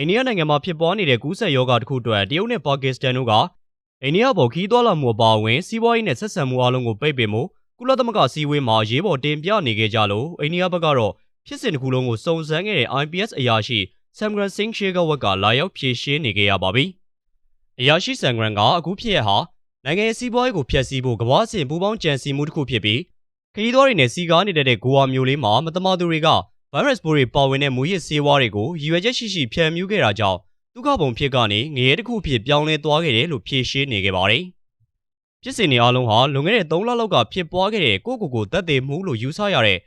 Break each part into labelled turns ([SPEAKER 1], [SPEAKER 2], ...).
[SPEAKER 1] အိန္ဒိယနိုင်ငံမှာဖြစ်ပွားနေတဲ့ကူးစက်ရောဂါတစ်ခုအတွက်တရုတ်နဲ့ပါကစ္စတန်တို့ကအိန္ဒိယပေါ်ခီးသွွာလာမှုအပါအဝင်စီးပွားရေးနဲ့ဆက်ဆံမှုအလုံးကိုပိတ်ပင်မှုကုလသမဂ္ဂစည်းဝေးမှာရေးပေါ်တင်ပြနေခဲ့ကြလို့အိန္ဒိယဘက်ကတော့ဖြစ်စဉ်တစ်ခုလုံးကိုစုံစမ်းခဲ့တဲ့ IPS အရာရှိဆမ်ဂရန်စင်းရှေကဝက်ကလာရောက်ဖြေရှင်းနေခဲ့ရပါပြီ။အရာရှိဆမ်ဂရန်ကအခုဖြစ်ရဟာနိုင်ငံရဲ့စီးပွားရေးကိုဖျက်ဆီးဖို့ကမ္ဘာ့အဆင့်ပူးပေါင်းကြံစည်မှုတစ်ခုဖြစ်ပြီးခရီးသွားတွေနဲ့စီကားနေတဲ့ဂိုဝါမျိုးလေးမှာမတမာသူတွေက ဗိုင်းရပ်စ်ပိုးတွေပါဝင်တဲ့မူရစ်ဆေးဝါးတွေကိုရည်ရွယ်ချက်ရှိရှိဖြန့်မြူးခဲ့တာကြောင့်ဒုက္ခပုံဖြစ်ကနေငရဲတစ်ခုဖြစ်ပြောင်းလဲသွားခဲ့တယ်လို့ဖြေရှင်းနေခဲ့ပါတယ်။ဖြစ်စဉ်တွေအလုံးဟာလွန်ခဲ့တဲ့3လလောက်ကဖြစ်ပွားခဲ့တဲ့ကိုကိုကိုတက်သေးမှုလို့ယူဆရတဲ့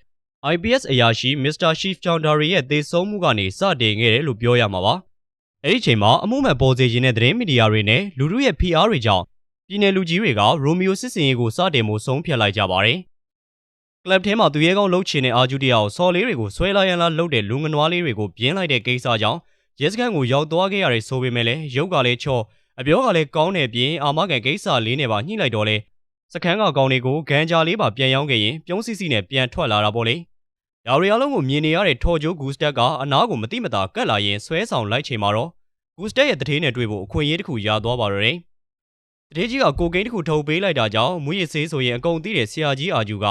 [SPEAKER 1] IPS အရာရှိမစ္စတာရှီဖ်ချောင်ဒါရီရဲ့သေဆုံးမှုကနေစတင်ခဲ့တယ်လို့ပြောရမှာပါ။အဲဒီချိန်မှာအမှုမှန်ပေါ်စေခြင်းတဲ့သတင်းမီဒီယာတွေနဲ့လူထုရဲ့ PR တွေကြောင့်ပြည်내လူကြီးတွေကရိုမီယိုစစ်စင်ရေးကိုစတင်မှုဆုံးဖြတ်လိုက်ကြပါတယ်။ ကလပ်ထဲမှာသူရဲကောင်းလှုပ်ချင်တဲ့အာဂျူတရာကိုစော်လေးတွေကိုဆွဲလာရန်လာလှုပ်တဲ့လူငနွားလေးတွေကိုပြင်းလိုက်တဲ့ကိစ္စကြောင့်ရဲစခန်းကိုရောက်သွားခဲ့ရတဲ့ဆိုပေမဲ့လည်းရုပ်ကလည်းချောအပြောကလည်းကောင်းတဲ့ပြင်အာမကန်ကိစ္စလေးနဲ့ပါညှိလိုက်တော့လေစခန်းကကောင်းတွေကိုဂန်ဂျာလေးပါပြန်ရောင်းခဲ့ရင်ပြုံးစီစီနဲ့ပြန်ထွက်လာတာပေါ့လေ။ရာရီအလုံးကိုမြင်နေရတဲ့ထော်ဂျိုးဂူစတက်ကအနားကိုမတိမတာကတ်လာရင်ဆွဲဆောင်လိုက်ချိန်မှာတော့ဂူစတက်ရဲ့တထေးနဲ့တွေ့ဖို့အခွင့်အရေးတစ်ခုရသွားပါတော့တယ်။တထေးကြီးကကိုကိန်းတစ်ခုထုတ်ပေးလိုက်တာကြောင့်မူရစ်ဆေးဆိုရင်အကုန်သိတဲ့ဆရာကြီးအာဂျူက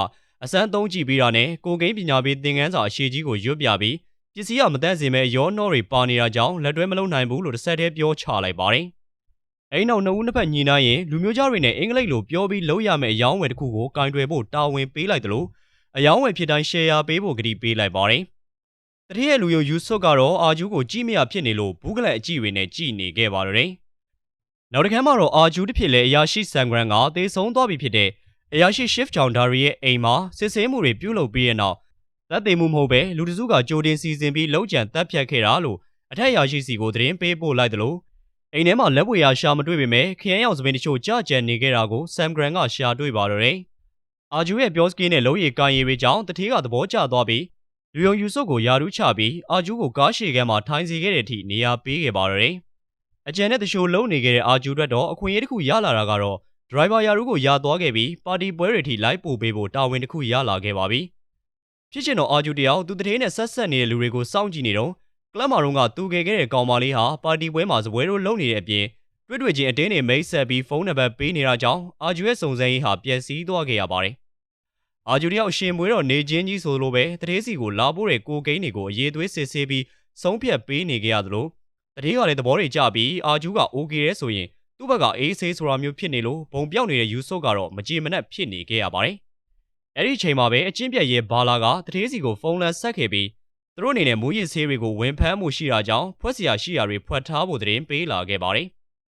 [SPEAKER 1] အစမ်းသုံးကြည့်ပြီးတာနဲ့ကိုကိန်းပညာပေးသင်ခန်းစာအရှိကြီးကိုရွတ်ပြပြီးပစ္စည်းကမတန့်စင်မဲ့ရောနှောတွေပါနေတာကြောင့်လက်တွဲမလုံးနိုင်ဘူးလို့တစ်ဆက်တည်းပြောချလိုက်ပါတယ်။အဲဒီနောက်နှစ်ဦးနှစ်ဖက်ညီနိုင်ရင်လူမျိုးကြားတွေနဲ့အင်္ဂလိပ်လိုပြောပြီးလုံးရမယ့်အယောင်းဝယ်တစ်ခုကိုကင်တွယ်ဖို့တာဝန်ပေးလိုက်တယ်လို့အယောင်းဝယ်ဖြစ်တိုင်း share ပေးဖို့ကတိပေးလိုက်ပါတယ်။တတိယလူယုံယူဆွတ်ကတော့အာဂျူးကိုကြည့်မရဖြစ်နေလို့ဘူးကလန်အကြည့်တွေနဲ့ကြည်နေခဲ့ပါတော့တယ်။နောက်တစ်ခါမှတော့အာဂျူးတစ်ဖြစ်လဲအရာရှိဆန်ဂရန်ကသေဆုံးသွားပြီဖြစ်တဲ့ အရာရှိ shift ချောင်ဒါရီရဲ့အိမ်မှာစစ်ဆေးမှုတွေပြုလုပ်ပြီးတဲ့နောက်သက်သေမှုမဟုတ်ပဲလူတစုကကြိုတင်စီစဉ်ပြီးလုံခြံတပ်ဖြတ်ခဲ့တာလို့အထက်ရာရှိစီကိုသတင်းပေးပို့လိုက်တယ်လို့အိမ်ထဲမှာလက်ဝဲရရှာမတွေ့ပေမဲ့ခရမ်းရောင်စပင်းတချို့ကြကြံနေခဲ့တာကိုဆမ်ဂရန်ကရှာတွေ့ပါတော့တယ်။အာဂျူရဲ့ပြောစကီနဲ့လုံရည်ကိုင်ရည်တွေကြောင့်တထေးကသဘောကျသွားပြီးလူယုံယူဆုတ်ကိုယာရူးချပြီးအာဂျူကိုကားရှည်ကမ်းမှာထိုင်စီခဲ့တဲ့အထိနေရာပေးခဲ့ပါတော့တယ်။အကျန်နဲ့တချို့လုံနေခဲ့တဲ့အာဂျူအတွက်တော့အခွင့်အရေးတစ်ခုရလာတာကတော့ ဒရိုင်ဘာယာရူးကိုယာသွားခဲ့ပြီးပါတီပွဲတွေထိလိုက်ပို့ပေးဖို့တာဝန်တစ်ခုရလာခဲ့ပါပြီ။ဖြစ်ချင်တော့အာဂျူတယောက်သူတည်းနဲ့ဆက်ဆက်နေတဲ့လူတွေကိုစောင့်ကြည့်နေတော့ကလပ်မာရုံးကသူခဲ့ခဲ့တဲ့ကောင်မလေးဟာပါတီပွဲမှာစပွဲတို့လုံနေတဲ့အပြင်တွေ့တွေ့ချင်းအတင်းနဲ့မိတ်ဆက်ပြီးဖုန်းနံပါတ်ပေးနေတာကြောင့်အာဂျူရဲ့စုံစမ်းရေးဟာပျက်စီးသွားခဲ့ရပါတယ်။အာဂျူတယောက်ရှင်မွေးတော့နေချင်းကြီးဆိုလိုပဲတတိစီကိုလာဖို့တဲ့ကိုကိန်းတွေကိုအရေးသွေးစစ်ဆေးပြီးဆုံးဖြတ်ပေးနေကြရသလိုတတိကလည်းသဘောတွေကျပြီးအာဂျူကအိုကေရဲဆိုရင် သူ့ဘက်ကအေးဆေးဆိုတာမျိုးဖြစ်နေလို့ဘုံပြောက်နေတဲ့ယူဆုတ်ကတော့မကြည်မနှက်ဖြစ်နေခဲ့ရပါတယ်။အဲ့ဒီချိန်မှာပဲအချင်းပြက်ရဲ့ဘာလာကတထေးစီကိုဖုန်းလန်းဆက်ခဲ့ပြီးသူတို့အနေနဲ့မူရစ်ဆေးတွေကိုဝင်ဖမ်းမှုရှိတာကြောင့်ဖွက်စရာရှိရာတွေဖွက်ထားဖို့သတင်းပေးလာခဲ့ပါတယ်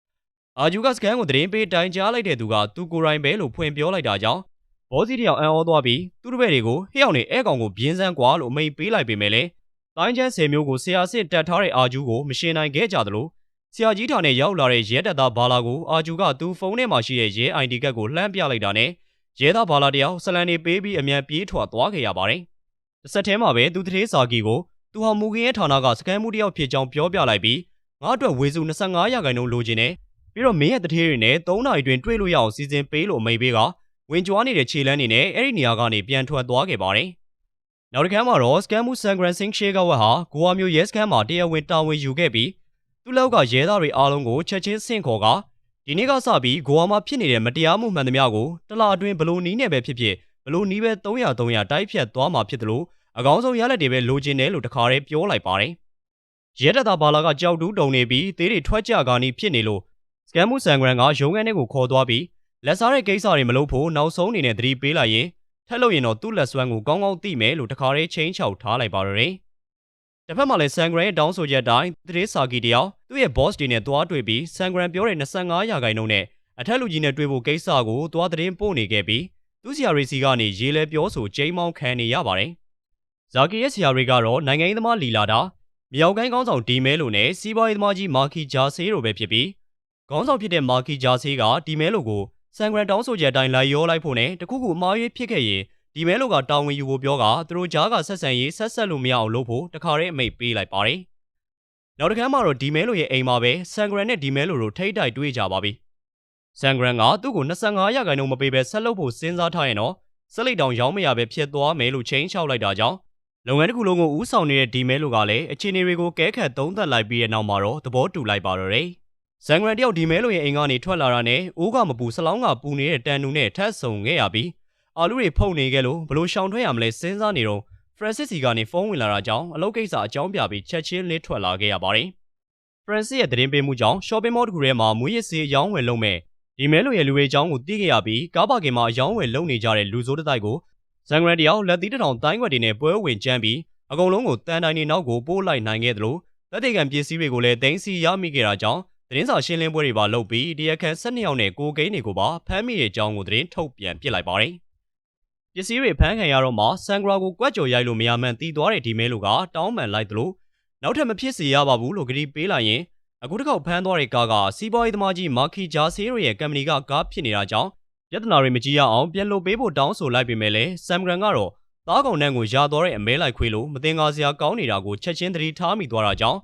[SPEAKER 1] ။အာဂျူကစကန်ကိုသတင်းပေးတိုင်ကြားလိုက်တဲ့သူကသူကိုယ်တိုင်ပဲလို့ဖွင့်ပြောလိုက်တာကြောင့်ဘောစီတယောက်အံ့ဩသွားပြီးသူတို့ဘက်တွေကိုဟိအောင်နေအဲကောင်ကိုပြင်းစမ်းကွာလို့အမိန်ပေးလိုက်ပေမဲ့လည်းတိုင်းချမ်းဆယ်မျိုးကိုဆရာစစ်တက်ထားတဲ့အာဂျူကိုမရှင်းနိုင်ခဲ့ကြသလို ဆရာကြီးထောင်နဲ့ရောက်လာတဲ့ရဲတပ်သားဘာလာကိုအာဂျူကသူ့ဖုန်းထဲမှာရှိတဲ့ရဲ ID ကတ်ကိုလှမ်းပြလိုက်တာနဲ့ရဲသားဘာလာတယောက်ဆလန်နေပေးပြီးအမြန်ပြေးထွက်သွားခဲ့ရပါတယ်။တစ်ဆက်တည်းမှာပဲသူတထေးစာကီကိုသူဟာမူကင်းရဲ့ဌာနကစကန်မှုတယောက်ဖြစ်ကြောင်းပြောပြလိုက်ပြီးငါ့အတွက်ဝေစု25ရာခိုင်နှုန်းလိုချင်တယ်။ပြီးတော့မင်းရဲ့တထေးတွေနဲ့3နာရီတွင်တွေ့လို့ရအောင်စီစဉ်ပေးလို့အမိပေးကဝင်ကြွားနေတဲ့ခြေလမ်းနေနဲ့အဲ့ဒီနေရာကနေပြန်ထွက်သွားခဲ့ပါတယ်။နောက်တစ်ခါမှာတော့စကန်မှုဆန်ဂရန်စင်းရှေကဝက်ဟာဂိုဝါမျိုးရဲစကန်မှာတရားဝင်တာဝန်ယူခဲ့ပြီး သူ့လောက်ကရဲသားတွေအားလုံးကိုချက်ချင်းဆင့်ခေါ်ကဒီနေ့ကစပြီးဂိုဝါမှာဖြစ်နေတဲ့မတရားမှုမှန်သမျှကိုတလအတွင်းဘလို့နီးနဲ့ပဲဖြစ်ဖြစ်ဘလို့နီးပဲ300 300တိုက်ဖြတ်သွားမှာဖြစ်တယ်လို့အကောင်းဆုံးရလက်တွေပဲလိုချင်တယ်လို့တခါတည်းပြောလိုက်ပါတယ်။ရဲတပ်သားဘာလာကကြောက်တူးတုံနေပြီးသေးတွေထွက်ကြကာနီးဖြစ်နေလို့စကန်မှုဆန်ဂရန်ကရုံးခန်းထဲကိုခေါ်သွားပြီးလက်စားတဲ့ကိစ္စတွေမလုပ်ဖို့နောက်ဆုံးအနေနဲ့သတိပေးလိုက်ရင်ထက်လို့ရင်တော့သူ့လက်စွမ်းကိုကောင်းကောင်းသိမယ်လို့တခါတည်းချင်းချောက်ထားလိုက်ပါတော့တယ်။ တစ်ဖက်မှာလည်းဆန်ဂရန်ရဲ့တောင်းဆိုချက်အတိုင်းတရေစာကီတယောက်သူ့ရဲ့ boss တွေနဲ့တွားတွေ့ပြီးဆန်ဂရန်ပြောတဲ့25ရာခိုင်နှုန်းနဲ့အထက်လူကြီးနဲ့တွေ့ဖို့ကိစ္စကိုတွားသတင်းပို့နေခဲ့ပြီးသူ့ဆရာရီစီကနေရေးလဲပြောဆိုကျိမ်းမောင်းခံနေရပါတယ်။ဇာကီရဲ့ဆရာရီကတော့နိုင်ငံရေးသမားလီလာတာမြောက်ကိုင်းကောင်းဆောင်ဒီမဲလိုနဲ့စီးပွားရေးသမားကြီးမာကီဂျာဆေးတို့ပဲဖြစ်ပြီးခေါင်းဆောင်ဖြစ်တဲ့မာကီဂျာဆေးကဒီမဲလိုကိုဆန်ဂရန်တောင်းဆိုချက်အတိုင်းလိုက်ရောလိုက်ဖို့နဲ့တခုခုအမှားရွေးဖြစ်ခဲ့ရင် ဒီမဲလိုကတာဝန်ယူဖို့ပြောကသူတို့ကြားကဆက်ဆံရေးဆက်ဆက်လို့မရအောင်လုပ်ဖို့တခါတည်းအမိတ်ပေးလိုက်ပါတယ်။နောက်တစ်ခါမှတော့ဒီမဲလိုရဲ့အိမ်မှာပဲဆန်ဂရန်နဲ့ဒီမဲလိုတို့ထိတ်တိုက်တွေ့ကြပါပြီ။ဆန်ဂရန်ကသူ့ကို25ရာခိုင်နှုန်းမပေးဘဲဆက်လုပ်ဖို့စဉ်းစားထားရင်တော့ဆက်လက်တောင်ရောင်းမရပဲဖြစ်သွားမယ်လို့ချိန်ချောက်လိုက်တာကြောင့်လုပ်ငန်းတစ်ခုလုံးကိုဦးဆောင်နေတဲ့ဒီမဲလိုကလည်းအခြေအနေတွေကိုကဲခတ်သုံးသပ်လိုက်ပြီးတဲ့နောက်မှာတော့သဘောတူလိုက်ပါတော့တယ်။ဇန်ဂရန်တယောက်ဒီမဲလိုရဲ့အိမ်ကနေထွက်လာတာနဲ့အိုးကမပူစလောင်းကပူနေတဲ့တန်နူနဲ့ထပ်ဆုံခဲ့ရပြီး အာလူတွေဖုန်နေခဲ့လို့ဘလို့ရှောင်ထွက်ရမလဲစဉ်းစားနေတော့ဖရန်စစ်စီကနေဖုန်းဝင်လာတာကြောင့်အလုပ်ကိစ္စအကြောင်းပြပြီးချက်ချင်းလေးထွက်လာခဲ့ရပါတယ်။ဖရန်စစ်ရဲ့သတင်းပေးမှုကြောင့် shopping mall တစ်ခုထဲမှာမွေးရစေးအယောင်းဝယ်လုပ်မဲ့ဒီမဲလိုရဲ့လူတွေအကြောင်းကိုသိခဲ့ရပြီးကားပါကင်မှာအယောင်းဝယ်လုပ်နေကြတဲ့လူစိုးတစ်တိုက်ကိုဇန်ဂရန်တယောက်လက်သီးတစ်ထောင်တိုင်းွက်တွေနဲ့ပွဲဝင်ကျန်းပြီးအကုန်လုံးကိုတန်တိုင်းနေနောက်ကိုပို့လိုက်နိုင်ခဲ့သလိုလက်တေကန်ပစ္စည်းတွေကိုလည်းတင်းစီရမိခဲ့တာကြောင့်သတင်းစာရှင်းလင်းပွဲတွေပါလုပ်ပြီးတရားခံ၁၂ယောက်နဲ့ကိုကိန်းတွေကိုပါဖမ်းမိတဲ့အကြောင်းကိုသတင်းထုတ်ပြန်ပြစ်လိုက်ပါတယ်။ ပစ္စည်းတွေဖမ်းခံရတော့မှဆန်ဂရာကိုကွက်ကြော်ရိုက်လို့မရမှန်းတီးသွားတဲ့ဒီမဲလိုကတောင်းပန်လိုက်သလိုနောက်ထပ်မဖြစ်စေရပါဘူးလို့ကြေပေးလိုက်ရင်အခုတစ်ခေါက်ဖမ်းသွားတဲ့ကားကစီးပွားရေးသမားကြီးမာခီဂျာဆေးတို့ရဲ့ကမ္ပဏီကကားဖြစ်နေတာကြောင့်ပြဿနာတွေမကြီးရအောင်ပြန်လုပ်ပေးဖို့တောင်းဆိုလိုက်ပေမဲ့လည်းဆမ်ဂရန်ကတော့သားကောင်တန်းကိုရာသွားတဲ့အမဲလိုက်ခွေးလို့မတင်ကားစရာကောင်းနေတာကိုချက်ချင်းသတိထားမိသွားတာကြောင့်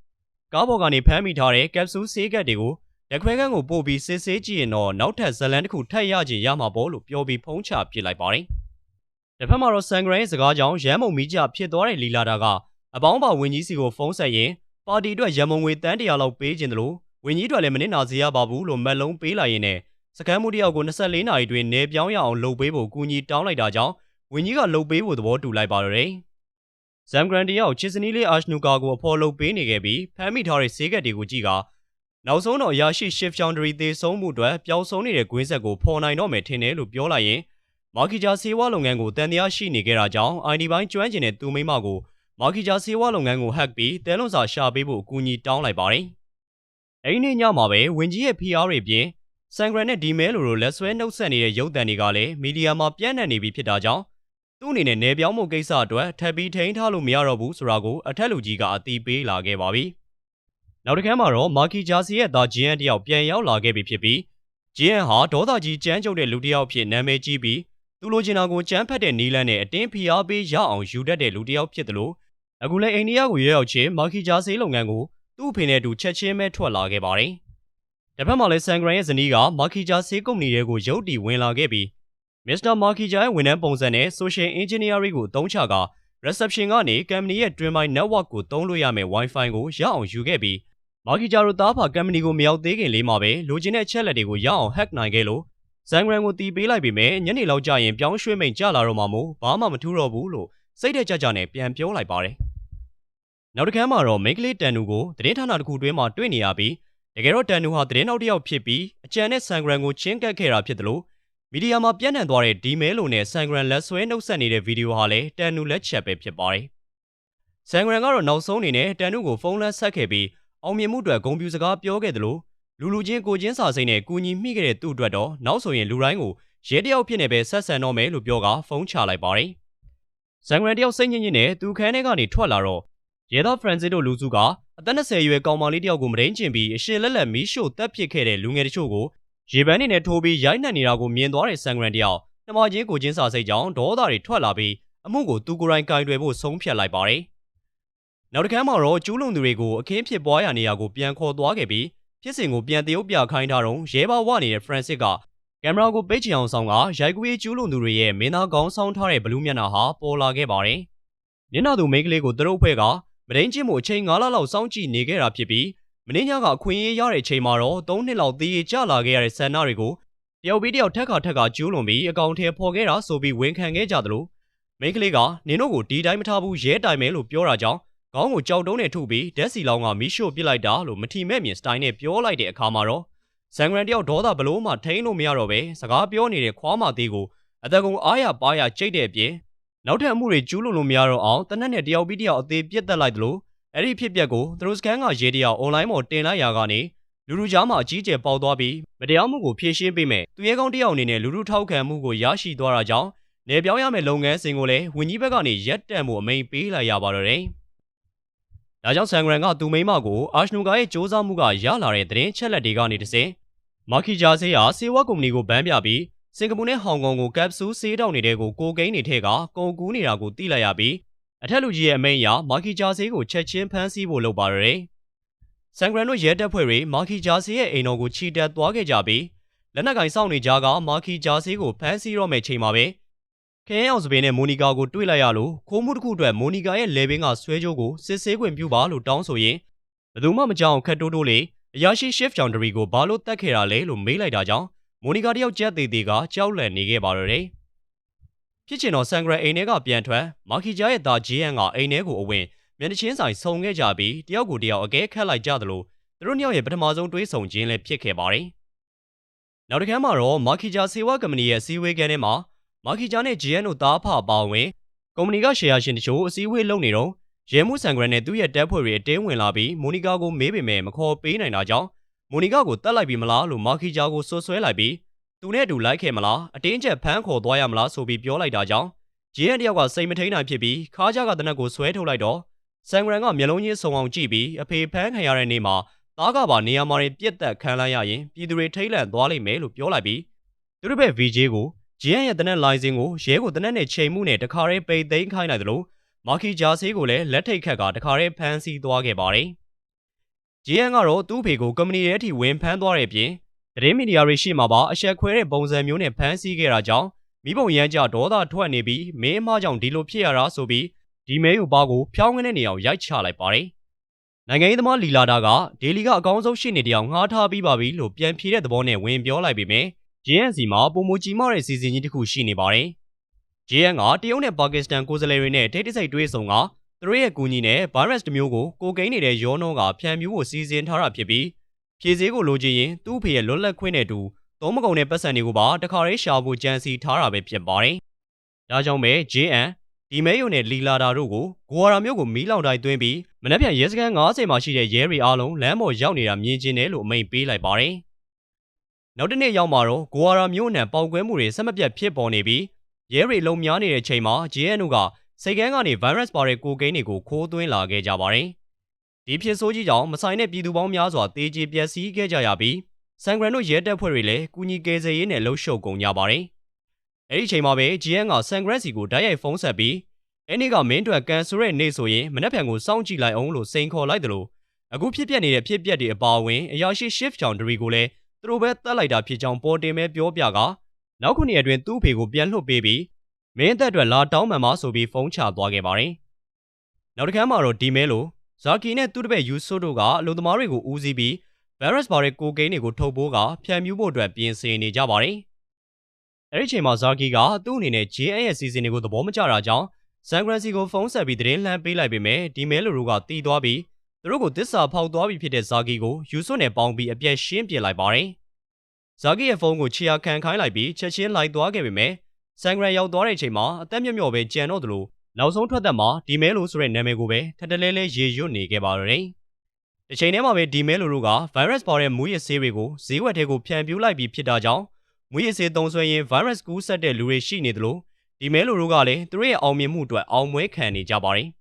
[SPEAKER 1] ကားပေါ်ကနေဖမ်းမိထားတဲ့ကက်ပစူးဆေးကတ်တွေကိုလက်ခွဲကန်းကိုပို့ပြီးစစ်ဆေးကြည့်ရင်တော့နောက်ထပ်ဇလန်တစ်ခုထပ်ရချင်ရမှာပေါ့လို့ပြောပြီးဖုံးချပစ်လိုက်ပါတယ်။ တစ်ဖက်မှာတော့ဆန်ဂရန်ရဲ့စကားကြောင့်ရမ်းမုံမီးကြဖြစ်သွားတဲ့လီလာတာကအပေါင်းပါဝင်ကြီးစီကိုဖုံးဆက်ရင်ပါတီအတွက်ရန်မုံငွေတန်းတရာလောက်ပေးခြင်းတလို့ဝင်ကြီးတွေလည်းမနစ်နာစေရပါဘူးလို့မက်လုံးပေးလိုက်ရင်နဲ့စကမ်းမှုတယောက်ကို24နာရီတွင်နေပြောင်းရအောင်လုပ်ပေးဖို့ကူညီတောင်းလိုက်တာကြောင့်ဝင်ကြီးကလှုပ်ပေးဖို့သဘောတူလိုက်ပါတော့တယ်။ဇမ်ဂရန်တယောက်ချစ်စနီးလေးအာရှနူကာကိုအဖော်လုပ်ပေးနေခဲ့ပြီးဖမ်းမိထားတဲ့ဈေးကက်တွေကိုကြည့်ကနောက်ဆုံးတော့ရရှိ shift foundry သေဆုံးမှုအတွက်ပျောက်ဆုံးနေတဲ့ဂွင်းဆက်ကိုဖော်နိုင်တော့မယ်ထင်တယ်လို့ပြောလိုက်ရင် မာကီဂျာဆေးဝါးလုပ်ငန်းကိုတန်တရားရှိနေခဲ့တာကြောင့် ID ဘိုင်းကျွမ်းကျင်တဲ့သူမိမကိုမာကီဂျာဆေးဝါးလုပ်ငန်းကို hack ပြီးတဲလွန်စာရှာပေးဖို့အကူအညီတောင်းလိုက်ပါတယ်။အဲဒီနေ့ညမှာပဲဝင်ကြီးရဲ့ PR တွေပြင်ဆန်ဂရန်နဲ့ဒီမဲလိုလိုလက်ဆွဲနှုတ်ဆက်နေတဲ့ရုပ်သံတွေကလည်းမီဒီယာမှာပြန့်နှံ့နေပြီဖြစ်တာကြောင့်သူ့အနေနဲ့နေပြောင်းမှုကိစ္စအတွက်ထပ်ပြီးထိန်းထားလို့မရတော့ဘူးဆိုတာကိုအထက်လူကြီးကအတီးပေးလာခဲ့ပါပြီ။နောက်တစ်ခါမှာတော့မာကီဂျာစီရဲ့သားဂျီယန်တယောက်ပြန်ရောက်လာခဲ့ပြီဖြစ်ပြီးဂျီယန်ဟာဒေါသကြီးကြမ်းကြုတ်တဲ့လူတစ်ယောက်ဖြစ်နာမည်ကြီးပြီး သူလိုချင်တာကိုကြမ်းဖက်တဲ့နီလန်နဲ့အတင်းဖိအားပေးရအောင်ယူတတ်တဲ့လူတစ်ယောက်ဖြစ်တယ်လို့အခုလည်းအိန္ဒိယကိုရောက်ချင်းမာကီဂျာစီလုပ်ငန်းကိုသူ့အဖေနဲ့တူချက်ချင်းပဲထွက်လာခဲ့ပါတယ်။တစ်ဖက်မှာလည်းဆန်ဂရန်ရဲ့ဇနီးကမာကီဂျာဆေးကုမ္ပဏီတွေကိုရုတ်တီဝင်လာခဲ့ပြီးမစ္စတာမာကီဂျာရဲ့ဝန်ထမ်းပုံစံနဲ့ social engineering ကိုသုံးချက reception ကနေ company ရဲ့ twin by network ကိုသုံးလို့ရမယ့် wifi ကိုရအောင်ယူခဲ့ပြီးမာကီဂျာတို့သားဖာ company ကိုမရောက်သေးခင်လေးမှာပဲလိုချင်တဲ့အချက်လက်တွေကိုရအောင် hack နိုင်ခဲ့လို့ ဇန်ဂရန်ကိုတီးပေးလိုက်ပေမဲ့ညနေလောက်ကျရင်ပြောင်းရွှေ့မိန်ကြလာတော့မှမို့ဘာမှမထူးတော့ဘူးလို့စိတ်တဲ့ကြကြနဲ့ပြန်ပြောလိုက်ပါတယ်။နောက်တစ်ခါမှာတော့မိန်းကလေးတန်နူကိုသတင်းဌာနတစ်ခုတွင်းမှာတွေ့နေရပြီးတကယ်တော့တန်နူဟာသတင်းနောက်တစ်ယောက်ဖြစ်ပြီးအကြံနဲ့ဆန်ဂရန်ကိုချင်းကပ်ခဲ့တာဖြစ်တယ်လို့မီဒီယာမှာပြန့်နှံ့သွားတဲ့ဒီမဲလိုနဲ့ဆန်ဂရန်လက်ဆွဲနှုတ်ဆက်နေတဲ့ဗီဒီယိုဟာလည်းတန်နူလက်ချက်ပဲဖြစ်ပါတယ်။ဆန်ဂရန်ကတော့နောက်ဆုံးအနေနဲ့တန်နူကိုဖုန်းလက်ဆက်ခဲ့ပြီးအောင်မြင်မှုအတွက်ဂုဏ်ပြုစကားပြောခဲ့တယ်လို့ လူလူချင်းကိုချင်းစာစိမ့်နဲ့ကူညီမိခဲ့တဲ့သူ့အတွက်တော့နောက်ဆိုရင်လူတိုင်းကိုရဲတယောက်ဖြစ်နေပဲဆက်ဆံတော့မယ်လို့ပြောကဖုန်းချလိုက်ပါတယ်။ဇန်ဂရန်တယောက်စိတ်ညစ်ညစ်နဲ့သူခန်းထဲကနေထွက်လာတော့ရဲသားဖရန်စစ်တို့လူစုကအသက်20ရွယ်ကောင်မလေးတယောက်ကိုမရင်းကျင်ပြီးအရှင်လက်လက်မီးရှို့တပ်ပစ်ခဲ့တဲ့လူငယ်တချို့ကိုရေပန်းနေနဲ့ထိုးပြီးရိုက်နှက်နေတာကိုမြင်သွားတဲ့ဆန်ဂရန်တယောက်နှမချင်းကိုချင်းစာစိတ်ကြောင့်ဒေါသတွေထွက်လာပြီးအမှုကိုသူကိုယ်တိုင်ကင်တွယ်ဖို့ဆုံးဖြတ်လိုက်ပါတယ်။နောက်တစ်ခါမှတော့ကျူးလွန်သူတွေကိုအခင်းဖြစ်ပွားရာနေရာကိုပြန်ခေါ်သွားခဲ့ပြီး ဖြစ်စဉ်ကိုပြန်တရုပ်ပြခိုင်းထားတော့ရဲဘော်ဝနေတဲ့ဖရန်စစ်ကကင်မရာကိုပိတ်ချင်အောင်ဆောင်ကရိုက်ကူးရေးကျူးလွန်သူတွေရဲ့မင်းသားကောင်းဆောင်ထားတဲ့ဘလူးမျက်နှာဟာပေါ်လာခဲ့ပါတယ်။မျက်နှာသူမိန်းကလေးကိုသူတို့ဖွဲ့ကမရင်းချင်းမှုအချိန်9လလောက်စောင့်ကြည့်နေခဲ့တာဖြစ်ပြီးမင်းညကအခွင့်အရေးရတဲ့ချိန်မှာတော့၃နှစ်လောက်တည်ရကြလာခဲ့ရတဲ့ဆန္ဒတွေကိုတယောက်ပြီးတယောက်ထက်ခါထက်ခါကျူးလွန်ပြီးအကောင့်ထဲပေါ်ခဲ့တာဆိုပြီးဝန်ခံခဲ့ကြသလိုမိန်းကလေးကနင်တို့ကိုဒီတိုင်းမထားဘူးရဲတိုင်မယ်လို့ပြောတာကြောင့် ခေါင်းကိုကြောက်တုံးနဲ့ထုပြီးဓာတ်စီလောင်းကမီးရှို့ပစ်လိုက်တာလို့မထီမဲ့မြင်စတိုင်နဲ့ပြောလိုက်တဲ့အခါမှာတော့ဇန်ဂရန်တယောက်ဒေါသဘလို့မှထိန်းလို့မရတော့ပဲစကားပြောနေတဲ့ခွားမသေးကိုအသက်ကုန်အားရပါရကြိတ်တဲ့အပြင်နောက်ထပ်အမှုတွေကျူးလွန်လို့မရတော့အောင်တနက်နဲ့တယောက်ပြီးတယောက်အသေးပြစ်တက်လိုက်သလိုအဲ့ဒီဖြစ်ပျက်ကိုသူတို့စကန်ကရေးတယောက်အွန်လိုင်းပေါ်တင်လိုက်ရာကနေလူလူကြားမှာအကြီးကျယ်ပေါက်သွားပြီးမတရားမှုကိုဖြေရှင်းပေးမယ်သူရဲကောင်းတယောက်အနေနဲ့လူလူထောက်ခံမှုကိုရရှိသွားတာကြောင့်နေပြောင်းရမယ့်လုပ်ငန်းစဉ်ကိုလည်းဝန်ကြီးဘက်ကနေရက်တန့်မှုအမိန်ပေးလိုက်ရပါတော့တယ်။ ဒါကြောင့်ဆန်ဂရန်ကသူမိမကိုအာရှနူကာရဲ့စ조사မှုကရလာတဲ့သတင်းချက်လက်တွေကနေတစဉ်မာခီဂျာဆေးဟာစေဝါကုမ္ပဏီကိုဗန်းပြပြီးစင်ကာပူနဲ့ဟောင်ကောင်ကိုကပ်ဆူးဆေးတောက်နေတဲ့ကိုကိုကိန်းနေထဲကကုန်ကူးနေတာကိုသိလိုက်ရပြီးအထက်လူကြီးရဲ့အမိန့်အရမာကီဂျာဆေးကိုချက်ချင်းဖမ်းဆီးဖို့လုပ်ပါရယ်။ဆန်ဂရန်တို့ရဲတပ်ဖွဲ့တွေမာကီဂျာဆေးရဲ့အိမ်တော်ကိုချီတက်သွားခဲ့ကြပြီးလက်နက်ကင်စောင့်နေကြကမာကီဂျာဆေးကိုဖမ်းဆီးတော့မယ့်ချိန်မှာပဲ ခရမ်းအောင်စပင်နဲ့မိုနီကာကိုတွေ့လိုက်ရလို့ခိုးမှုတစ်ခုအတွက်မိုနီကာရဲ့လေဘင်းကဆွဲကြိုးကိုစစ်ဆေးခွင့်ပြုပါလို့တောင်းဆိုရင်ဘယ်သူမှမကြောက်အောင်ခက်တိုးတိုးလေးအရာရှိ shift ကြောင်ဒရီကိုဘာလို့တတ်ခဲ့တာလဲလို့မေးလိုက်တာကြောင့်မိုနီကာတယောက်ကြက်သေးသေးကကြောက်လန့်နေခဲ့ပါတော့တယ်ဖြစ်ချင်တော့ဆန်ဂရန်အိမ်ထဲကပြန်ထွက်မာခီဂျာရဲ့သားဂျီယန်ကအိမ်ထဲကိုအဝင်မျက်နှာချင်းဆိုင်ဆုံခဲ့ကြပြီးတယောက်ကိုတယောက်အကဲခတ်လိုက်ကြသလိုသူတို့နှစ်ယောက်ရဲ့ပထမဆုံးတွေးဆုံခြင်းလည်းဖြစ်ခဲ့ပါတယ်နောက်တစ်ခါမှာတော့မာခီဂျာစေဝါကုမ္ပဏီရဲ့စီဝေးကန်းထဲမှာ မာခီဂျာနဲ့ဂျီယန်တို့သားဖအပါဝင်ကုမ္ပဏီကရှယ်ယာရှင်တချို့အစည်းအဝေးလုပ်နေတော့ရဲမှုဆန်ဂရန်နဲ့သူ့ရဲ့တပ်ဖွဲ့တွေအတင်းဝင်လာပြီးမိုနီကာကိုမေးပေမဲ့မခေါ်ပေးနိုင်တာကြောင့်မိုနီကာကိုတတ်လိုက်ပြီမလားလို့မာခီဂျာကိုဆွဆွဲလိုက်ပြီးသူနဲ့အတူလိုက်ခဲ့မလားအတင်းကျပ်ဖမ်းခေါ်သွားရမလားဆိုပြီးပြောလိုက်တာကြောင့်ဂျီယန်တယောက်ကစိတ်မထိန်နိုင်ဖြစ်ပြီးခါးကြကတနက်ကိုဆွဲထုတ်လိုက်တော့ဆန်ဂရန်ကမျက်လုံးချင်းစုံအောင်ကြည့်ပြီးအဖေဖမ်းခံရတဲ့နေ့မှာသားကပါနေရာမှာပြက်တက်ခံလိုက်ရရင်ပြည်သူတွေထိတ်လန့်သွားလိမ့်မယ်လို့ပြောလိုက်ပြီးသူတို့ဘက် VJ ကို ဂျီယန်ရဲ့တနက်လိုင်စင်ကိုရဲကိုတနက်နဲ့ချိန်မှုနဲ့တခါတည်းပိတ်သိမ်းခိုင်းလိုက်သလိုမာခီဂျာဆေးကိုလည်းလက်ထိတ်ခတ်ကတခါတည်းဖမ်းဆီးသွားခဲ့ပါတယ်။ဂျီယန်ကတော့သူ့ဖေကိုကုမ္ပဏီရဲ့အထိဝင်ဖမ်းသွားတဲ့အပြင်သတင်းမီဒီယာတွေရှိမှပါအဆက်ခွဲတဲ့ပုံစံမျိုးနဲ့ဖမ်းဆီးခဲ့တာကြောင့်မိဘရန်ကြဒေါသထွက်နေပြီးမင်းအမကြောင့်ဒီလိုဖြစ်ရတာဆိုပြီးဒီမဲယူပါကိုဖျောင်းကနေနေအောင်ရိုက်ချလိုက်ပါတယ်။နိုင်ငံရေးသမားလီလာတာကဒေလီကအကောင်းဆုံးရှိနေတရားငှားထားပြီးပါပြီလို့ပြန်ဖြေတဲ့သဘောနဲ့ဝင်ပြောလိုက်ပေမဲ့ JNC မှာပုံမကြီးမားတဲ့စီစဉ်ကြီးတစ်ခုရှိနေပါတယ်။ JN ကတရုတ်နဲ့ပါကစ္စတန်ကိုယ်စားလှယ်တွေနဲ့ထိတ်တဆိတ်တွေးဆုံကသူတို့ရဲ့ကူညီနဲ့ဗိုင်းရပ်စ်တစ်မျိုးကိုကိုကိန်းနေတဲ့ရောနှောကဖြန့်ဖြူးဖို့စီစဉ်ထားတာဖြစ်ပြီးဖြည့်စည်းကိုလိုချင်ရင်သူ့ဖေရဲ့လွတ်လပ်ခွင့်နဲ့တူသုံးမကုံတဲ့ပတ်စံတွေကိုပါတခါရေးရှာဖို့ကြံစီထားတာပဲဖြစ်ပါတယ်။ဒါကြောင့်ပဲ JN ဒီမဲယုံနဲ့လီလာတာတို့ကိုဂိုအာရာမျိုးကိုမီးလောင်တိုင်းသွင်းပြီးမနက်ဖြန်ရဲစခန်း90မှာရှိတဲ့ရဲတွေအားလုံးလမ်းပေါ်ရောက်နေတာမြင်ကျင်တယ်လို့အမိန့်ပေးလိုက်ပါတယ်။ နောက်တစ်နေ့ရောက်မှာတော့ဂိုအာရာမျိုးနဲ့ပေါက်ကွဲမှုတွေဆက်မပြတ်ဖြစ်ပေါ်နေပြီးရဲတွေလုံများနေတဲ့ချိန်မှာ JN တို့ကစိတ်ကန်းကနေ virus ပါတဲ့ကိုကိန်းတွေကိုခိုးသွင်းလာခဲ့ကြပါတယ်။ဒီဖြစ်ဆိုးကြီးကြောင့်မဆိုင်တဲ့ပြည်သူပေါင်းများစွာတေးကြေပျက်စီးခဲ့ကြရပြီးဆန်ဂရန်တို့ရဲတပ်ဖွဲ့တွေလည်းကူညီကယ်ဆယ်ရေးနဲ့လှုပ်ရှုပ်ကုန်ကြပါတယ်။အဲ့ဒီချိန်မှာပဲ GN ကဆန်ဂရန်စီကိုဓာတ်ရိုက်ဖုန်းဆက်ပြီးအဲ့နေ့ကမင်းတို့ကန်ဆိုတဲ့နေ့ဆိုရင်မနေ့ဖြန်ကိုစောင့်ကြည့်လိုက်အောင်လို့စိန်ခေါ်လိုက်တယ်လို့အခုဖြစ်ပျက်နေတဲ့ဖြစ်ပျက်တွေအပါအဝင်အရာရှိ shift ချောင်ဒရီကိုလည်း သူတို့ပဲတတ်လိုက်တာဖြစ်ကြောင်းပေါ်တင်မဲပြောပြကနောက်ခုနှစ်အတွင်းသူ့ဖေကိုပြန်လွှတ်ပေးပြီးမင်းသက်အတွက်လာတောင်းမှန်ပါဆိုပြီးဖုန်းချသွားခဲ့ပါတယ်။နောက်တစ်ခါမှတော့ဒီမဲလိုဇာကီနဲ့သူ့တပည့်ယူဆိုတို့ကအလုံသမားတွေကိုဦးစီးပြီး virus ပါတဲ့ကိုကိန်းတွေကိုထုတ်ပိုးကဖြန့်မြူးဖို့အတွက်ပြင်ဆင်နေကြပါတယ်။အဲဒီချိန်မှာဇာကီကသူ့အနေနဲ့ JN ရဲ့စီစဉ်တွေကိုသဘောမကျတာကြောင့်ဆန်ဂရန်စီကိုဖုန်းဆက်ပြီးသတင်းလှမ်းပေးလိုက်ပေမဲ့ဒီမဲလိုတို့ကတီးသွားပြီး သူတို့ကိုတစ္ဆာဖောက်သွားပြီးဖြစ်တဲ့ဇာကီကိုယူဆွနဲ့ပေါင်းပြီးအပြက်ရှင်းပြလိုက်ပါတယ်။ဇာကီရဲ့ဖုန်းကိုချီယာခံခိုင်းလိုက်ပြီးချက်ချင်းလိုက်သွားခဲ့ပေမဲ့ဆန်ဂရန်ရောက်သွားတဲ့အချိန်မှာအသက်မြော့မြော့ပဲကြံတော့သလိုနောက်ဆုံးထွက်သက်မှာဒီမဲလိုဆိုတဲ့နာမည်ကိုပဲထက်တလဲလဲရေရွတ်နေခဲ့ပါတော့တယ်။တစ်ချိန်တည်းမှာပဲဒီမဲလိုတို့က virus ပေါ်တဲ့မူရစ်ဆေးတွေကိုဈေးဝယ်ထဲကိုဖြန့်ပြူးလိုက်ပြီးဖြစ်တာကြောင့်မူရစ်ဆေးသုံးစွဲရင် virus ကူးစက်တဲ့လူတွေရှိနေသလိုဒီမဲလိုတို့ကလည်းသူတို့ရဲ့အောင်မြင်မှုအတွက်အောင်ပွဲခံနေကြပါတယ်။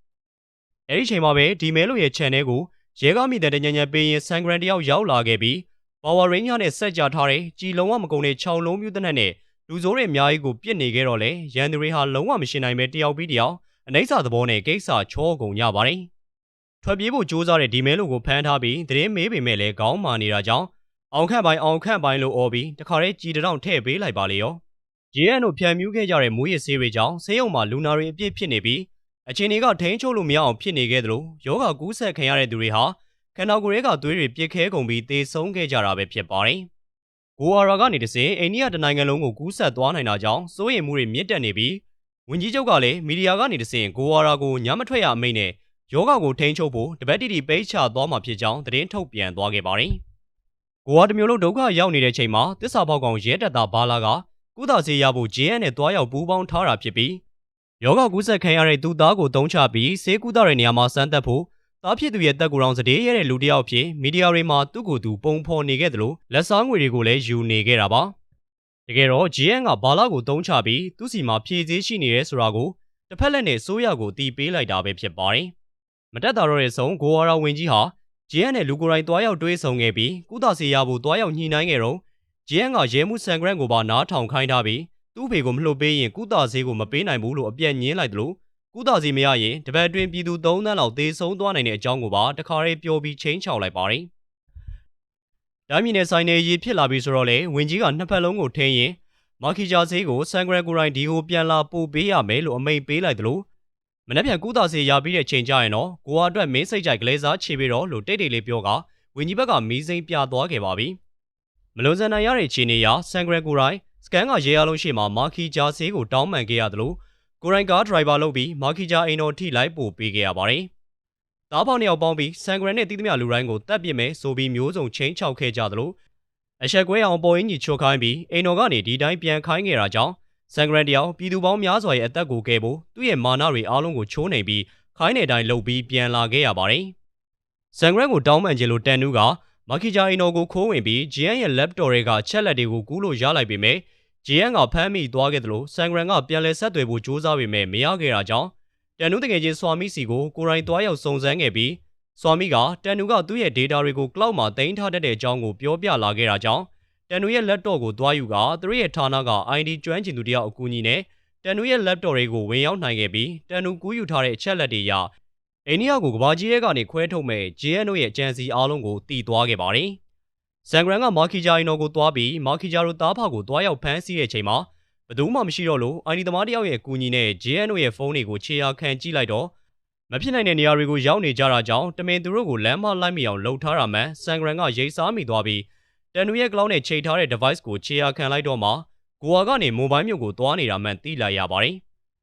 [SPEAKER 1] အဲဒီချိန်မှာပဲဒီမဲလိုရဲ့ channel ကိုရဲကားမိတဲ့ညညပေးရင်ဆန်ဂရန်တယောက်ရောက်လာခဲ့ပြီး Power Ranger နဲ့ဆက်ကြထားတဲ့ကြည်လုံးဝမကုံတဲ့6လုံးမျိုးတနက်နဲ့လူစိုးတွေအများကြီးကိုပြစ်နေခဲ့တော့လေရန်သူတွေဟာလုံးဝမရှင်းနိုင်ပဲတယောက်ပြီးတယောက်အနှိမ့်စာသဘောနဲ့ကိစ္စချောကုန်ကြပါတယ်။ထွက်ပြေးဖို့ကြိုးစားတဲ့ဒီမဲလိုကိုဖမ်းထားပြီးသတင်းမေးပေမဲ့လည်းခေါင်းမာနေတာကြောင့်အောင်ခန့်ပိုင်းအောင်ခန့်ပိုင်းလို့អော်ပြီးတခါတည်းကြည်တောင်ထည့်ပေးလိုက်ပါလေရော။ JN တို့ဖြန့်မြူးခဲ့ကြတဲ့မူရစ်ဆေးတွေကြောင့်ဆေးရုံမှာလူနာတွေအပြည့်ဖြစ်နေပြီး အချင်းတွေကထိန်းချုပ်လို့မရအောင်ဖြစ်နေခဲ့သလိုယောဂကူးစက်ခံရတဲ့သူတွေဟာခန္ဓာကိုယ်ရဲ့ကသွေးတွေပြစ်ခဲကုန်ပြီးသေဆုံးခဲ့ကြတာပဲဖြစ်ပါတယ်။ဂိုအာရာကနေတစဉ်အိန္ဒိယတနိုင်ငံလုံးကိုကူးစက်သွားနိုင်တာကြောင့်စိုးရိမ်မှုတွေမြင့်တက်နေပြီးဝန်ကြီးချုပ်ကလည်းမီဒီယာကနေတစဉ်ဂိုအာရာကိုညမထွက်ရအမိန့်နဲ့ယောဂကိုထိန်းချုပ်ဖို့တပတ်တီတီပိတ်ချသွားမှာဖြစ်ကြောင်းသတင်းထုတ်ပြန်သွားခဲ့ပါတယ်။ဂိုအာတမျိုးလုံးဒုက္ခရောက်နေတဲ့ချိန်မှာတစ္ဆာပေါက်ကောင်ရဲတပ်သားဘာလာကကုသဆေးရဖို့ JN နဲ့တွားရောက်ပူးပေါင်းထားတာဖြစ်ပြီး ယောဂကူးစက်ခံရတဲ့သူသားကိုတုံးချပြီးဆေးကုသတဲ့နေရာမှာစမ်းသပ်ဖို့သားဖြစ်သူရဲ့တက်ကိုယ်တော်စတဲ့ရတဲ့လူတစ်ယောက်ဖြစ်မီဒီယာတွေမှာသူ့ကိုယ်သူပုံဖော်နေခဲ့တယ်လို့လက်စားငွေတွေကိုလည်းယူနေခဲ့တာပါတကယ်တော့ JN ကဘာလာကိုတုံးချပြီးသူ့စီမှာဖြည့်စည်းရှိနေရဲဆိုတာကိုတစ်ဖက်လက်နဲ့စိုးရကိုတီးပေးလိုက်တာပဲဖြစ်ပါတယ်မတက်တာတော့တဲ့ဆုံးဂိုအာရာဝင်ကြီးဟာ JN နဲ့လူကိုယ်တိုင်တွားရောက်တွေးဆုံခဲ့ပြီးကုသဆေးရဖို့တွားရောက်ညှိနှိုင်းခဲ့တော့ဂျီယန်ကရဲမှုဆန်ဂရန်ကိုပါနားထောင်ခိုင်းထားပြီး သူ့ဖေကိုမလှုပ်ပေးရင်ကုသဆေးကိုမပေးနိုင်ဘူးလို့အပြက်ညင်းလိုက်တယ်လို့ကုသဆေးမရရင်တပတ်တွင်ပြည်သူ3သန်းလောက်သေဆုံးသွားနိုင်တဲ့အကြောင်းကိုပါတခါရေးပြောပြီးချင်းချောက်လိုက်ပါတယ်။တိုင်းပြည်နယ်ဆိုင်နယ်ရေးဖြစ်လာပြီဆိုတော့လေဝင်ကြီးကနှစ်ဖက်လုံးကိုထင်းရင်မာခီဂျာဆေးကိုဆန်ဂရန်ကိုရိုင်းဒီကိုပြန်လာပို့ပေးရမယ်လို့အမိန့်ပေးလိုက်သလိုမနေ့ပြန်ကုသဆေးရပြီးတဲ့ချိန်ကျရင်တော့ကိုဟာအတွက်မင်းစိတ်ကြိုက်ကလေးစားခြေပြီးတော့လို့တိတ်တိတ်လေးပြောကဝင်းကြီးဘက်ကမီးစိမ်းပြသွားခဲ့ပါပြီမလွန်စံနိုင်ရတဲ့ခြေနေရဆန်ဂရန်ကိုရိုင်း စကန်ကရေအားလုံးရှိမှာမာခီဂျာဆေးကိုတောင်းပန်ခဲ့ရသလိုကိုရိုင်းကားဒရိုင်ဘာလုပ်ပြီးမာခီဂျာအိမ်တော်ထိလိုက်ပို့ပေးခဲ့ရပါတယ်သားပေါင်းနှစ်ယောက်ပေါင်းပြီးဆန်ဂရန်နဲ့တီးသမျှလူတိုင်းကိုတတ်ပစ်မယ်ဆိုပြီးမျိုးစုံချင်းချောက်ခဲ့ကြသလိုအဆက်ကွဲအောင်ပေါ်ရင်းကြီးချိုခိုင်းပြီးအိမ်တော်ကနေဒီတိုင်းပြန်ခိုင်းခဲ့တာကြောင့်ဆန်ဂရန်တယောက်ပြည်သူပေါင်းများစွာရဲ့အသက်ကိုကယ်ဖို့သူ့ရဲ့မာနတွေအားလုံးကိုချိုးနှိမ်ပြီးခိုင်းတဲ့အတိုင်းလုပ်ပြီးပြန်လာခဲ့ရပါတယ်။ဆန်ဂရန်ကိုတောင်းပန်ခြင်းလို့တန်နူးကမခီဂျာအိမ်တော်ကိုခိုးဝင်ပြီး GN ရဲ့ laptop တွေကချက်လက်တွေကိုကူးလို့ရလိုက်ပေမဲ့ GN ကဖမ်းမိသွားခဲ့တယ်လို့ဆန်ဂရန်ကပြန်လည်ဆက်သွယ်ဖို့ကြိုးစားပေမဲ့မရခဲ့တာကြောင့်တန်နူးတကယ်ချင်းစွာမီစီကိုကိုရိုင်းသွားရောက်စုံစမ်းခဲ့ပြီးစွာမီကတန်နူးကသူ့ရဲ့ data တွေကို cloud မှာတင်ထားတတ်တဲ့အကြောင်းကိုပြောပြလာခဲ့တာကြောင့်တန်နူရဲ့ laptop ကိုသွားယူကသူတို့ရဲ့ဌာနက ID ကျွမ်းကျင်သူတယောက်အကူအညီနဲ့တန်နူရဲ့ laptop တွေကိုဝင်ရောက်နိုင်ခဲ့ပြီးတန်နူကူးယူထားတဲ့အချက်လက်တွေအရအိန္ဒိယကိုကဘာကြီးရဲကနေခွဲထုတ်မဲ့ JN ရဲ့အကြံစီအားလုံးကိုတည်သွားခဲ့ပါတယ်။ ဆန်ဂရန်ကမာခီဂျာအင်တော်ကိုသွားပြီးမာခီဂျာတို့တားဖာကိုသွားရောက်ဖမ်းဆီးတဲ့အချိန်မှာဘယ်သူမှမရှိတော့လို့အိုင်ဒီသမားတယောက်ရဲ့အကူအညီနဲ့ JN ရဲ့ဖုန်းတွေကိုခြေရာခံကြည့်လိုက်တော့မဖြစ်နိုင်တဲ့နေရာတွေကိုရောက်နေကြတာကြောင့်တမင်သူတို့ကိုလမ်းမလိုက်မိအောင်လှုပ်ထားတာမှန်ဆန်ဂရန်ကရိတ်စားမိသွားပြီးတန်နူရဲ့ cloud နဲ့ချိန်ထားတဲ့ device ကိုခြေရာခံလိုက်တော့မှကိုဟာကနေ mobile မြို့ကိုသွားနေတာမှန်သိလိုက်ရပါတယ်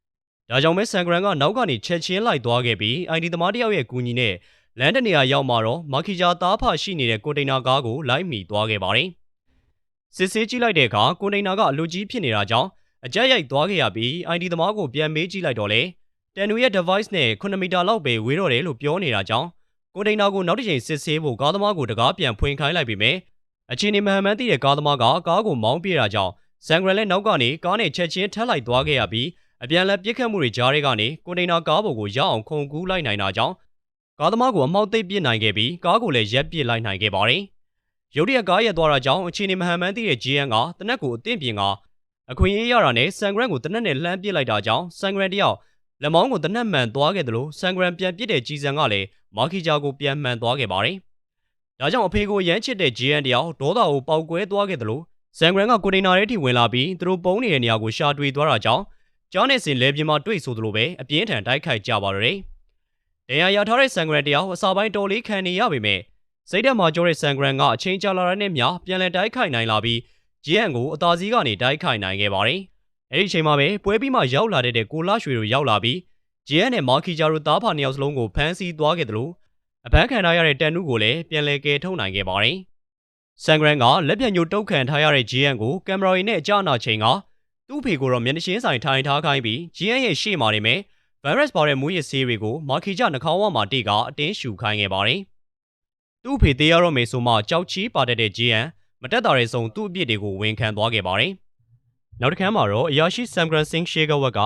[SPEAKER 1] ။ဒါကြောင့်ပဲဆန်ဂရန်ကနောက်ကနေချက်ချင်းလိုက်သွားခဲ့ပြီး ID သမားတယောက်ရဲ့ကူညီနဲ့ လန်တနေရာရောက်မှာတော့မာခီဂျာသားဖရှိနေတဲ့ကွန်တိန်နာကားကိုလိုက်မိသွားခဲ့ပါတယ်။စစ်ဆေးကြည့်လိုက်တဲ့အခါကွန်တိန်နာကအလူကြီးဖြစ်နေတာကြောင့်အကြက်ရိုက်သွားခဲ့ရပြီး ID သမားကိုပြန်မေးကြည့်လိုက်တော့လေတန်နူရဲ့ device နဲ့9မီတာလောက်ပဲဝေးတော့တယ်လို့ပြောနေတာကြောင့်ကွန်တိန်နာကိုနောက်တစ်ချိန်စစ်ဆေးဖို့ကားသမားကိုတကားပြန်ဖွင့်ခိုင်းလိုက်ပြီးမြဲအခြေအနေမှန်မှန်သိတဲ့ကားသမားကကားကိုမောင်းပြေးတာကြောင့်ဇန်ဂရန်လည်းနောက်ကနေကားနဲ့ချက်ချင်းထပ်လိုက်သွားခဲ့ရပြီးအပြန်လက်ပြစ်ခတ်မှုတွေကြားတွေကနေကွန်တိန်နာကားပေါ်ကိုရောက်အောင်ခုန်ကူးလိုက်နိုင်တာကြောင့် ကားသမားကိုအမောက်သိပ်ပြစ်နိုင်ခဲ့ပြီးကားကိုလည်းရက်ပစ်လိုက်နိုင်ခဲ့ပါတယ်။ရုတ်တရက်ကားရက်သွားတာကြောင့်အခြေအနေမှန်မှန်သိတဲ့ GN ကတနက်ကိုအသင့်ပြင်ကအခွင့်အရေးရတာနဲ့ဆန်ဂရန်ကိုတနက်နဲ့လှမ်းပစ်လိုက်တာကြောင့်ဆန်ဂရန်တယောက်လက်မောင်းကိုတနက်မှန်သွားခဲ့တယ်လို့ဆန်ဂရန်ပြန်ပစ်တဲ့ကြီးစံကလည်းမာခီဂျာကိုပြန်မှန်သွားခဲ့ပါတယ်။ဒါကြောင့်အဖေကိုရမ်းချစ်တဲ့ GN တယောက်ဒေါသကိုပေါက်ကွဲသွားခဲ့တယ်လို့ဆန်ဂရန်ကကိုတိန်နာထဲထိဝင်လာပြီးသူတို့ပုံနေတဲ့နေရာကိုရှာတွေ့သွားတာကြောင့်ကျောင်းနဲ့စင်လဲပြင်းမှာတွေ့ဆိုသလိုပဲအပြင်းထန်တိုက်ခိုက်ကြပါတော့တယ်။ တရားရထားတဲ့ဆန်ဂရန်တယောက်အစာပိုင်းတော်လေးခံနေရပေမဲ့စိတ်ဓာတ်မှာကျောတဲ့ဆန်ဂရန်ကအချိန်ကြာလာတဲ့နဲ့မျှပြန်လည်တိုက်ခိုက်နိုင်လာပြီးဂျီအန်ကိုအသာစီးကနေတိုက်ခိုက်နိုင်ခဲ့ပါတယ်။အဲဒီအချိန်မှာပဲပွဲပြီးမှရောက်လာတဲ့ကိုလာရွှေတို့ရောက်လာပြီးဂျီအန်နဲ့မာခီဂျာတို့သားဖာနှစ်ယောက်စလုံးကိုဖမ်းဆီးသွားခဲ့တယ်လို့အပန်းခံထားရတဲ့တန်နုကိုလည်းပြန်လည်ကယ်ထုတ်နိုင်ခဲ့ပါတယ်။ဆန်ဂရန်ကလက်ပြန်ညိုတုတ်ခံထားရတဲ့ဂျီအန်ကိုကင်မရာနဲ့အကြနာချိန်ကသူ့ဖေကိုတော့မျက်နှာချင်းဆိုင်ထိုင်ထားခိုင်းပြီးဂျီအန်ရဲ့ရှေ့မှာနေမဲ့ ဗိုင်းရပ်စ်ပါတဲ့မူရစ်ဆေးတွေကိုမာခီဂျာနှာခေါင်းဝမှာတိကအတင်းရှူခိုင်းခဲ့ပါတယ်။သူ့ဖေသေးရတော့မယ်ဆိုမှကြောက်ချီပါတတ်တဲ့ဂျီအန်မတက်တာတဲ့ဆုံးသူ့အပြစ်တွေကိုဝန်ခံသွားခဲ့ပါတယ်။နောက်တစ်ခါမှာတော့အရာရှိဆမ်ဂရန်စင်းရှေဂဝက်က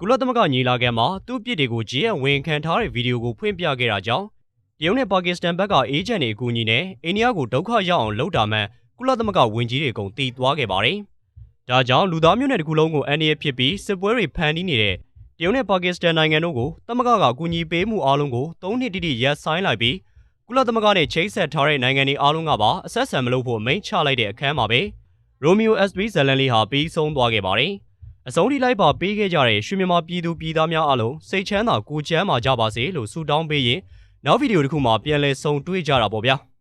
[SPEAKER 1] ကုလသမဂ္ဂညီလာခံမှာသူ့အပြစ်တွေကိုဂျီအန်ဝန်ခံထားတဲ့ဗီဒီယိုကိုဖွင့်ပြခဲ့တာကြောင့်တရုတ်နဲ့ပါကစ္စတန်ဘက်ကအေဂျင့်တွေအကူအညီနဲ့အိန္ဒိယကိုဒုက္ခရောက်အောင်လုပ်တာမှန်ကုလသမဂ္ဂဝန်ကြီးတွေအကုန်တီးသွားခဲ့ပါတယ်။ဒါကြောင့်လူသားမျိုးနွယ်တစ်ခုလုံးကိုအန်ဒီရဖြစ်ပြီးစစ်ပွဲတွေဖန်တီးနေတဲ့တ ရုတ်နဲ့ပါကစ္စတန်နိုင်ငံတို့ကိုသမဂ္ဂကအကူအညီပေးမှုအားလုံးကို၃နှစ်တိတိရပ်ဆိုင်းလိုက်ပြီးကုလသမဂ္ဂနဲ့ချိတ်ဆက်ထားတဲ့နိုင်ငံတွေအားလုံးကပါအဆက်ဆံမလုပ်ဖို့မိန့်ချလိုက်တဲ့အခန်းမှာပဲရိုမီယို SB ဇလန်လီဟာပြီးဆုံးသွားခဲ့ပါတယ်။အဆုံးထိလိုက်ပါပေးခဲ့ကြတဲ့ရွှေမြန်မာပြည်သူပြည်သားများအားလုံးစိတ်ချမ်းသာကိုယ်ချမ်းသာကြပါစေလို့ဆုတောင်းပေးရင်နောက်ဗီဒီယိုတစ်ခုမှာပြန်လည်ဆုံတွေ့ကြတာပေါ့ဗျာ။